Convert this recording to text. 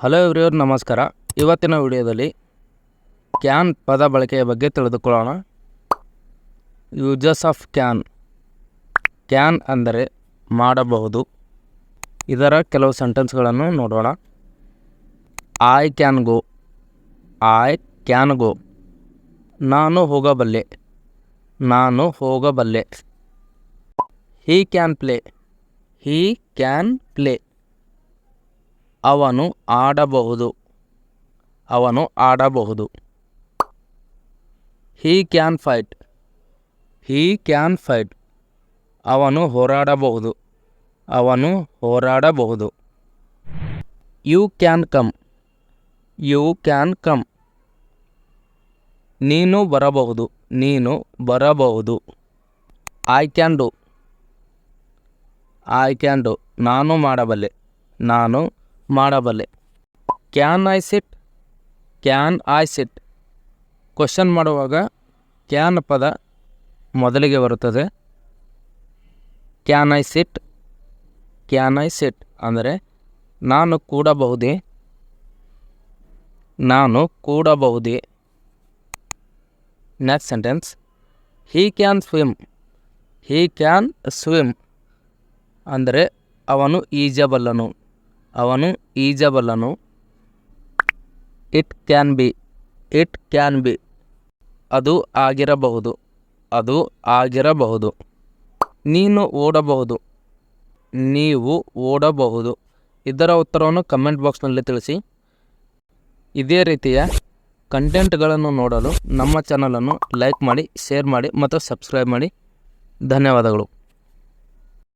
Hello ಎವ್ರಿಯವ್ರ ನಮಸ್ಕಾರ. ಇವತ್ತಿನ ವಿಡಿಯೋದಲ್ಲಿ ಕ್ಯಾನ್ ಪದ ಬಳಕೆಯ ಬಗ್ಗೆ ತಿಳಿದುಕೊಳ್ಳೋಣ. ಯೂಜಸ್ ಆಫ್ ಕ್ಯಾನ್ ಕ್ಯಾನ್ ಅಂದರೆ ಮಾಡಬಹುದು. ಇದರ ಕೆಲವು ಸೆಂಟೆನ್ಸ್ಗಳನ್ನು ನೋಡೋಣ. I can go I can go ನಾನು ಹೋಗಬಲ್ಲೆ. ನಾನು ಹೋಗಬಲ್ಲೆ. He can play he can play ಅವನು ಆಡಬಹುದು. ಅವನು ಆಡಬಹುದು. He can fight he can fight ಅವನು ಹೋರಾಡಬಹುದು. ಅವನು ಹೋರಾಡಬಹುದು. You can come you can come ನೀನು ಬರಬಹುದು. ನೀನು ಬರಬಹುದು. I can do I can do ನಾನು ಮಾಡಬಲ್ಲೆ. ನಾನು ಮಾಡಬಲ್ಲೆ. Can I sit can I sit question ಮಾಡುವಾಗ ಕ್ಯಾನ್ ಪದ ಮೊದಲಿಗೆ ಬರುತ್ತದೆ. Can I sit can I sit ಅಂದರೆ ನಾನು ಕೂಡಬಹುದೇ? ನಾನು ಕೂಡಬಹುದೇ? Next sentence he can swim he can swim ಅಂದರೆ ಅವನು ಈಜಬಲ್ಲನು. ಅವನು ಈಜಬಲ್ಲನು it can be, it can be. ಅದು ಆಗಿರಬಹುದು ಅದು ಆಗಿರಬಹುದು. ನೀನು ಓಡಬಹುದು, ನೀವು ಓಡಬಹುದು. ಇದರ ಉತ್ತರವನ್ನು ಕಮೆಂಟ್ ಬಾಕ್ಸ್ನಲ್ಲಿ ತಿಳಿಸಿ. ಇದೇ ರೀತಿಯ ಕಂಟೆಂಟ್ಗಳನ್ನು ನೋಡಲು ನಮ್ಮ ಚಾನಲನ್ನು ಲೈಕ್ ಮಾಡಿ ಶೇರ್ ಮಾಡಿ ಮತ್ತು ಸಬ್ಸ್ಕ್ರೈಬ್ ಮಾಡಿ. ಧನ್ಯವಾದಗಳು.